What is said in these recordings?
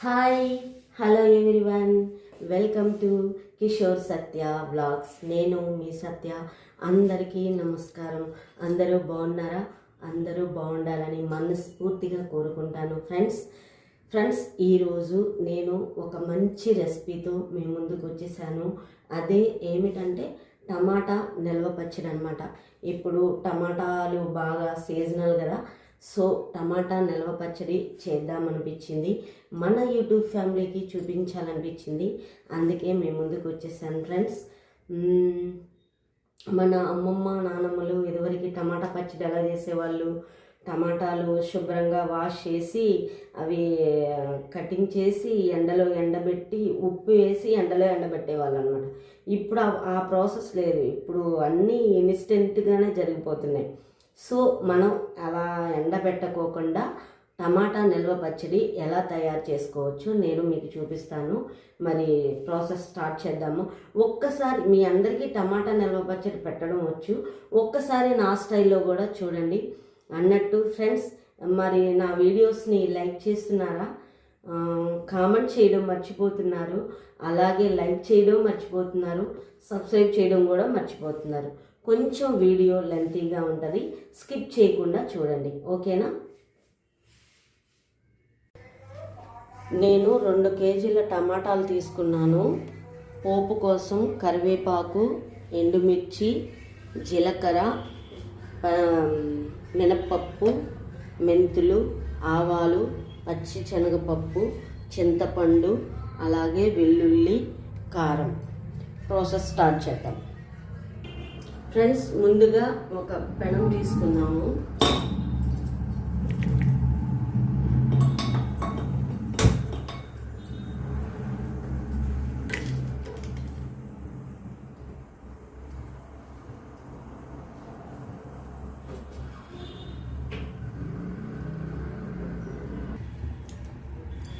Hi hello everyone welcome to Kishore Satya vlogs నేను మీ సత్య. అందరికీ నమస్కారం. అందరూ బాగున్నారా? అందరూ బాగుండాలని మనస్ఫూర్తిగా కోరుకుంటాను. ఫ్రెండ్స్ ఫ్రెండ్స్ ఈరోజు నేను ఒక మంచి రెసిపీతో మీ ముందుకు వచ్చేసాను. అదే ఏమిటంటే టమాటా నిల్వ పచ్చడి అనమాట ఇప్పుడు టమాటాలు బాగా సీజనల్ కదా. సో టమాటా నిల్వ పచ్చడి చేద్దామనిపించింది. మన యూట్యూబ్ ఫ్యామిలీకి చూపించాలనిపించింది. అందుకే మేము ముందుకు వచ్చేసాను ఫ్రెండ్స్. మన అమ్మమ్మ నానమ్మలు ఇదివరకు టమాటా పచ్చడి ఎలా చేసేవాళ్ళు? టమాటాలు శుభ్రంగా వాష్ చేసి అవి కటింగ్ చేసి ఎండలో ఎండబెట్టి ఉప్పు వేసి ఎండలో ఎండబెట్టేవాళ్ళు అనమాట ఇప్పుడు ఆ- ఆ ప్రాసెస్ లేదు. ఇప్పుడు అన్నీ ఇన్స్టెంట్గానే జరిగిపోతున్నాయి. సో మనం అలా ఎండబెట్టకోకుండా టమాటా నిల్వ పచ్చడి ఎలా తయారు చేసుకోవచ్చు నేను మీకు చూపిస్తాను. మరి ప్రాసెస్ స్టార్ట్ చేద్దాము. ఒక్కసారి మీ అందరికీ టమాటా నిల్వ పచ్చడి పెట్టడం వచ్చు. ఒక్కసారి నా స్టైల్లో కూడా చూడండి. అన్నట్టు ఫ్రెండ్స్ మరి నా వీడియోస్ని లైక్ చేస్తున్నారా? కామెంట్ చేయడం మర్చిపోతున్నారు. అలాగే లైక్ చేయడం మర్చిపోతున్నారు. సబ్స్క్రైబ్ చేయడం కూడా మర్చిపోతున్నారు. కొంచెం వీడియో లెంతీగా ఉంటుంది. స్కిప్ చేయకుండా చూడండి. ఓకేనా? నేను రెండు కేజీల టమాటాలు తీసుకున్నాను. పోపు కోసం కరివేపాకు ఎండుమిర్చి జీలకర్ర మినప్పప్పు మెంతులు ఆవాలు పచ్చి శనగపప్పు చింతపండు అలాగే వెల్లుల్లి కారం. ప్రాసెస్ స్టార్ట్ చేద్దాం. ఫ్రెండ్స్ ముందుగా ఒక పెనం తీసుకున్నాము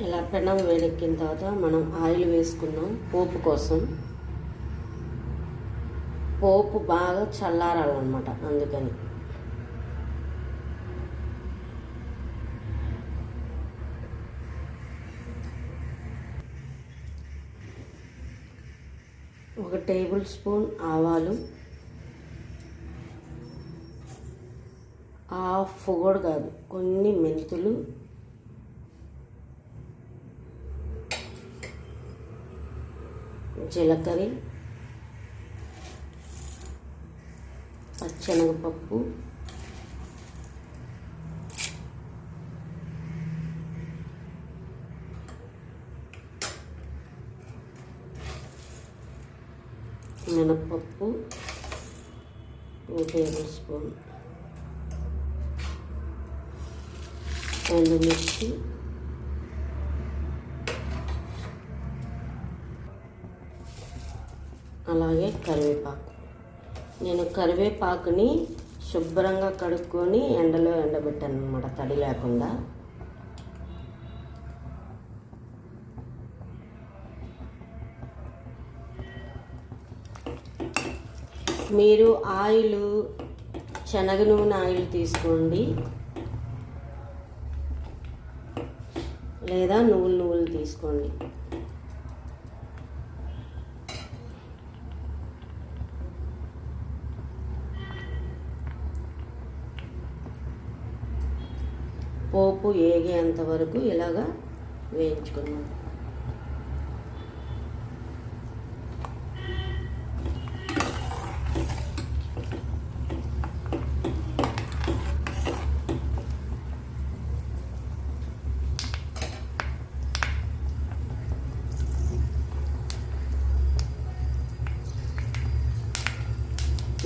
ఇలా పెనం వేడెక్కిన తర్వాత మనం ఆయిల్ వేసుకున్నాం పోపు కోసం. పోపు బాగా చల్లారాలన్నమాట అందుకని. ఒక టేబుల్ స్పూన్ ఆవాలు హాఫ్ కూడా కాదు కొన్ని మెంతులు జీలకర్ర శనగపప్పు. మినప్పప్పు టూ టేబుల్ స్పూన్. ఎండుమిర్చి. అలాగే కరివేపాకు. నేను కరివేపాకుని శుభ్రంగా కడుక్కొని ఎండలో ఎండబెట్టాను అనమాట తడి లేకుండా. మీరు ఆయిల్ శనగ నూనె ఆయిల్ తీసుకోండి. లేదా నువ్వులు నువ్వులు తీసుకోండి. పోపు ఏగేంత వరకు ఇలాగా వేయించుకున్నాం.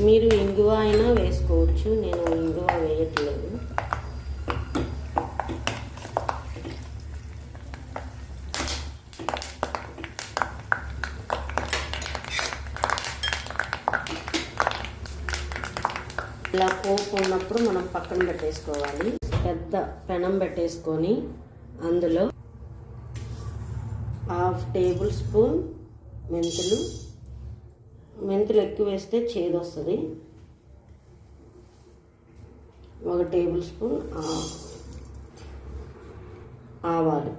మీరు ఇంగువ అయినా వేసుకోవచ్చు. నేను ఇంగువ వేయట్లేదు ఇలా పోపు ఉన్నప్పుడు మనం పక్కన పెట్టేసుకోవాలి. పెద్ద పెనం పెట్టేసుకొని అందులో హాఫ్ టేబుల్ స్పూన్ మెంతులు. మెంతులు ఎక్కువ వేస్తే చేదు వస్తుంది. ఒక టేబుల్ స్పూన్ ఆవాలు.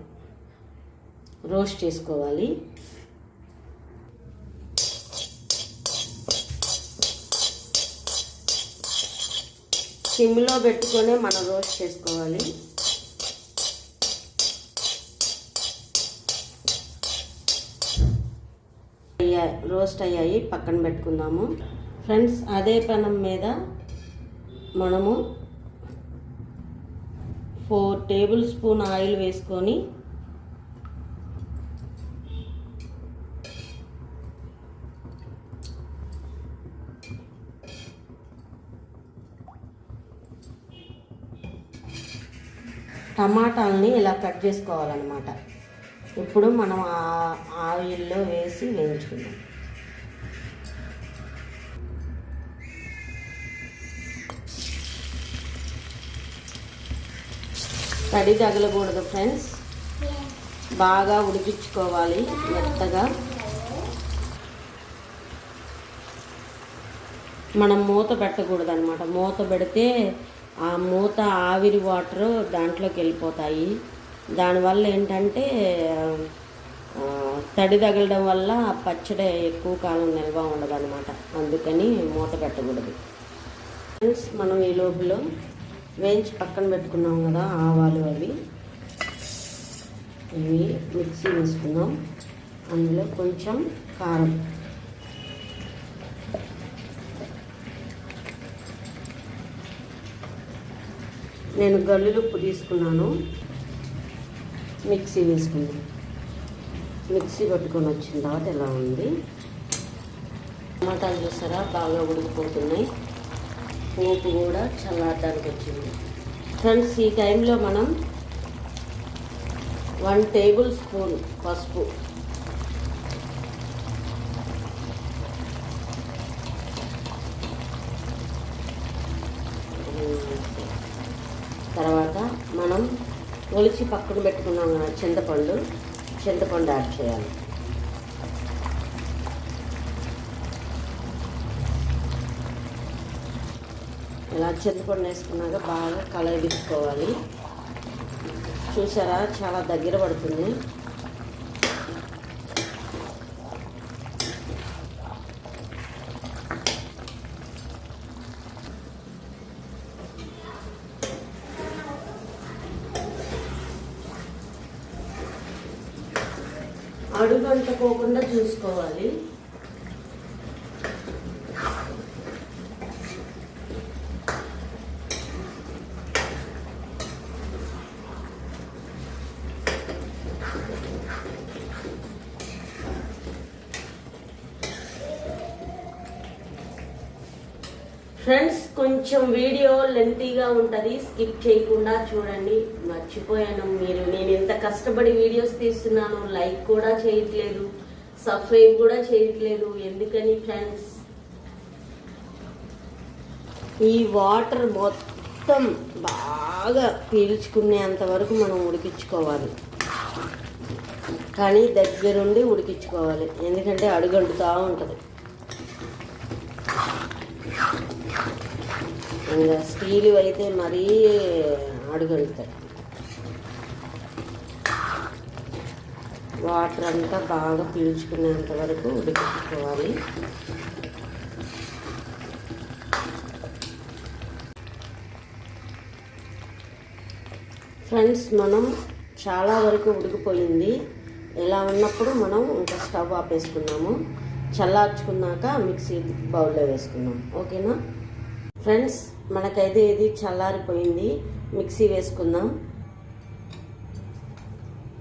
రోస్ట్ చేసుకోవాలి. సిమ్లో పెట్టుకొని మనం రోస్ట్ చేసుకోవాలి. అయ్యాయి రోస్ట్ అయ్యాయి పక్కన పెట్టుకుందాము. ఫ్రెండ్స్ అదే పనం మీద మనము ఫోర్ టేబుల్ స్పూన్ ఆయిల్ వేసుకొని టమాటాలని ఇలా కట్ చేసుకోవాలన్నమాట. ఇప్పుడు మనం ఆ ఆయిల్లో వేసి వేయించుకుందాం. తడి తగలకూడదు ఫ్రెండ్స్. బాగా ఉడికించుకోవాలి మెత్తగా. మనం మూత పెట్టకూడదు అనమాట మూత పెడితే ఆ మూత ఆవిరి వాటరు దాంట్లోకి వెళ్ళిపోతాయి. దానివల్ల ఏంటంటే తడి తగలడం వల్ల పచ్చడి ఎక్కువ కాలం నిల్వ ఉండదు అనమాట అందుకని మూత పెట్టకూడదు. ఫ్రెండ్స్ మనం ఈ లోపల వేయించి పక్కన పెట్టుకున్నాం కదా ఆవాలు అవి. ఇవి మిక్సీ వేసుకున్నాం అందులో కొంచెం కారం. నేను గల్లులుప్పు తీసుకున్నాను. మిక్సీ వేసుకున్నాను మిక్సీ పట్టుకొని వచ్చిన తర్వాత ఎలా ఉంది? టమాటాలు చూసారా? బాగా ఉడికిపోతున్నాయి. పోపు కూడా చల్లారడానికి వచ్చింది. ఫ్రెండ్స్ ఈ టైంలో మనం వన్ టేబుల్ స్పూన్ పసుపు కొలిచి పక్కన పెట్టుకున్నాం చింతపండు. చింతపండు యాడ్ చేయాలి. ఇలా చింతపండు వేసుకున్నాక బాగా కలగిచ్చుకోవాలి చూసారా? చాలా దగ్గర పడుతుంది. అడుగంటుకోకుండా చూసుకోవాలి. ఫ్రెండ్స్ కొంచెం వీడియో లెంతీగా ఉంటుంది. స్కిప్ చేయకుండా చూడండి. మర్చిపోయాను మీరు. నేను ఎంత కష్టపడి వీడియోస్ తీస్తున్నాను. లైక్ కూడా చేయట్లేదు. సబ్స్క్రైబ్ కూడా చేయట్లేదు. ఎందుకని ఫ్రెండ్స్ ఈ వాటర్ మొత్తం బాగా పీల్చుకునేంత వరకు మనం ఉడికించుకోవాలి. కానీ దగ్గరుండి ఉడికించుకోవాలి. ఎందుకంటే అడుగంటుతూ ఉంటుంది. ఇంకా స్టీల్ అయితే మరీ అడుగెళ్తాయి వాటర్ అంతా బాగా పీల్చుకునేంత వరకు ఉడికించుకోవాలి. ఫ్రెండ్స్ మనం చాలా వరకు ఉడికిపోయింది. ఎలా ఉన్నప్పుడు మనం ఇంకా స్టవ్ ఆపేసుకున్నాము. చల్లార్చుకున్నాక మిక్సీ బౌల్లో వేసుకున్నాం. ఓకేనా? ఫ్రెండ్స్ మనకైతే ఇది చల్లారిపోయింది. మిక్సీ వేసుకుందాం.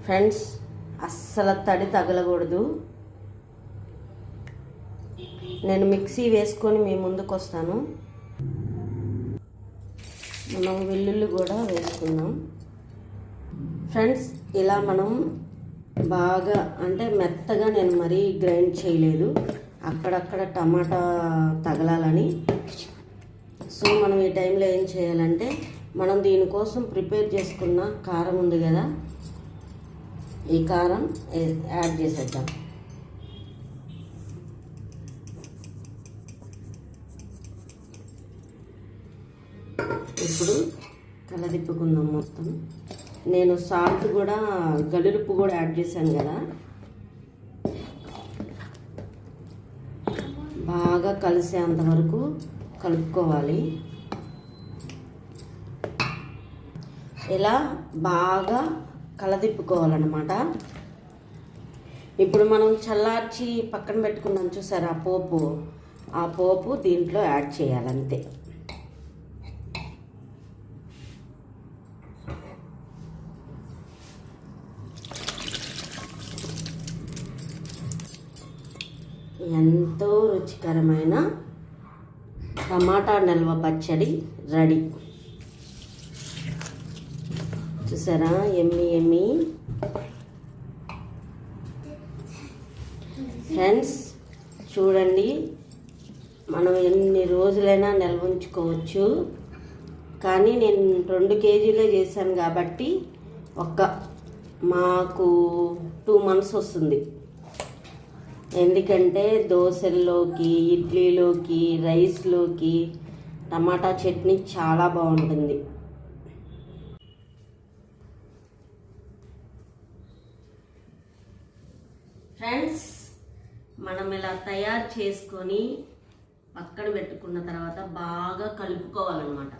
ఫ్రెండ్స్ అస్సలు తడి తగలకూడదు. నేను మిక్సీ వేసుకొని మీ ముందుకు వస్తాను మనం వెల్లుల్లి కూడా వేసుకుందాం. ఫ్రెండ్స్ ఇలా మనం బాగా అంటే మెత్తగా నేను మరీ గ్రైండ్ చేయలేదు. అక్కడక్కడ టమాటా తగలాలని సో మనం ఈ టైంలో ఏం చేయాలంటే మనం దీనికోసం ప్రిపేర్ చేసుకున్న కారం ఉంది కదా ఈ కారం యాడ్ చేసేద్దాం. ఇప్పుడు కలదిప్పుకుందాం మొత్తం. నేను సాల్ట్ కూడా గలురుపు కూడా యాడ్ చేశాను కదా. బాగా కలిసేంత వరకు కలుపుకోవాలి. ఇలా బాగా కలదిప్పుకోవాలన్నమాట. ఇప్పుడు మనం చల్లార్చి పక్కన పెట్టుకున్నాం చూసారా? ఆ పోపు. ఆ పోపు దీంట్లో యాడ్ చేయాలంతే. ఎంతో రుచికరమైన టమాటా నిల్వ పచ్చడి రెడీ. చూసారా? ఎమ్మి ఎమ్మి. ఫ్రెండ్స్ చూడండి. మనం ఎన్ని రోజులైనా నిల్వ ఉంచుకోవచ్చు. కానీ నేను రెండు కేజీలే చేశాను కాబట్టి ఒక్క మాకు టూ మంత్స్ వస్తుంది. ఎందుకంటే దోశల్లోకి ఇడ్లీలోకి రైస్లోకి టమాటా చట్నీ చాలా బాగుంటుంది. ఫ్రెండ్స్ మనం ఇలా తయారు చేసుకొని పక్కన పెట్టుకున్న తర్వాత బాగా కలుపుకోవాలన్నమాట.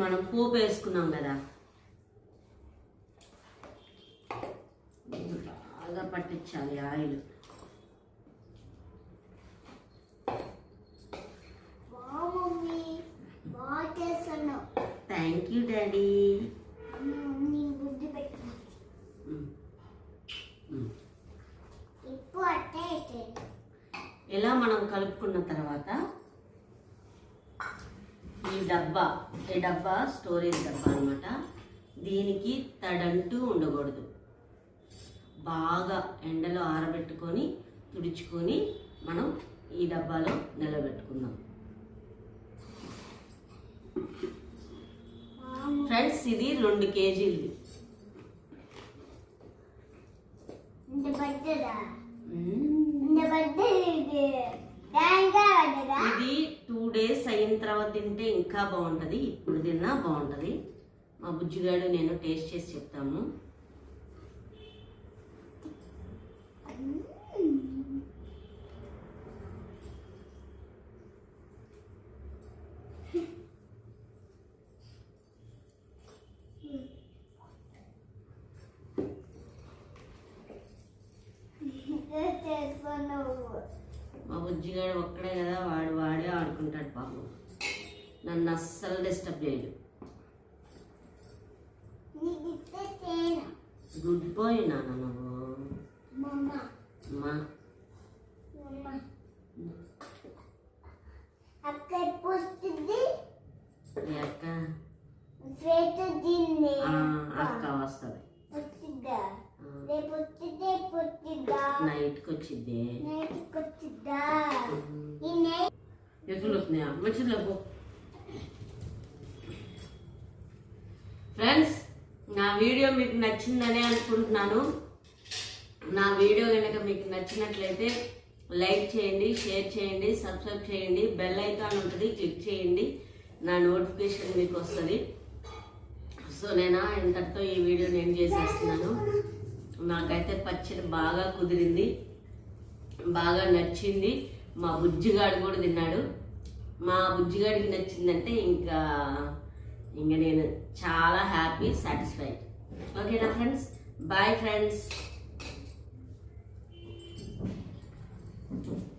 మనం పోపు వేసుకున్నాం కదా బాగా పట్టించాలి ఆయిల్. థ్యాంక్ యూ డాడీ ఇలా మనం కలుపుకున్న తర్వాత ఈ డబ్బా ఈ డబ్బా స్టోరేజ్ డబ్బా అన్నమాట. దీనికి తడంటూ ఉండకూడదు. బాగా ఎండలో ఆరబెట్టుకొని తుడుచుకొని మనం ఈ డబ్బాలో నిలబెట్టుకుందాం. ఫ్రెండ్స్ ఇది రెండు కేజీలు. ఇది టూ డేస్ అయిన తర్వాత తింటే ఇంకా బాగుంటుంది. ఇప్పుడు తిన్నా బాగుంటుంది. మా బుజ్జిగాడు నేను టేస్ట్ చేసి చెప్తాము. మా బుజ్జిగాడు ఒక్కడే కదా వాడు వాడే ఆడుకుంటాడు పాపం. నన్ను అస్సలు డిస్టర్బ్ చేయడు. గుడ్ బాయ్ నాన్న నువ్వు. అక్క ఎప్పుడు వస్తుంది అక్క శ్వేత దీన్ని అక్క. వస్తుంది వచ్చిద్దా రేపు వచ్చిద్దా వచ్చిద్దా నైట్కి వచ్చిద్ది నైట్కి వచ్చిద్దా ఈ నైట్ ఎదురు వస్తున్నాయా మంచిది లేపు ఫ్రెండ్స్ నా వీడియో మీకు నచ్చిందనే అనుకుంటున్నాను. నా వీడియో కనుక మీకు నచ్చినట్లయితే లైక్ చేయండి షేర్ చేయండి సబ్స్క్రైబ్ చేయండి బెల్ ఐకాన్ ఉంటుంది క్లిక్ చేయండి. నా నోటిఫికేషన్ మీకు వస్తుంది. సో నేను ఇంతటితో ఈ వీడియో నేను చేసేస్తున్నాను. నాకైతే పచ్చడి బాగా కుదిరింది బాగా నచ్చింది. మా బుజ్జిగాడు కూడా తిన్నాడు. మా బుజ్జిగాడికి నచ్చిందంటే ఇంకా ఇంకా నేను చాలా హ్యాపీ సాటిస్ఫైడ్ ఓకేనా ఫ్రెండ్స్ బాయ్ ఫ్రెండ్స్ Amen.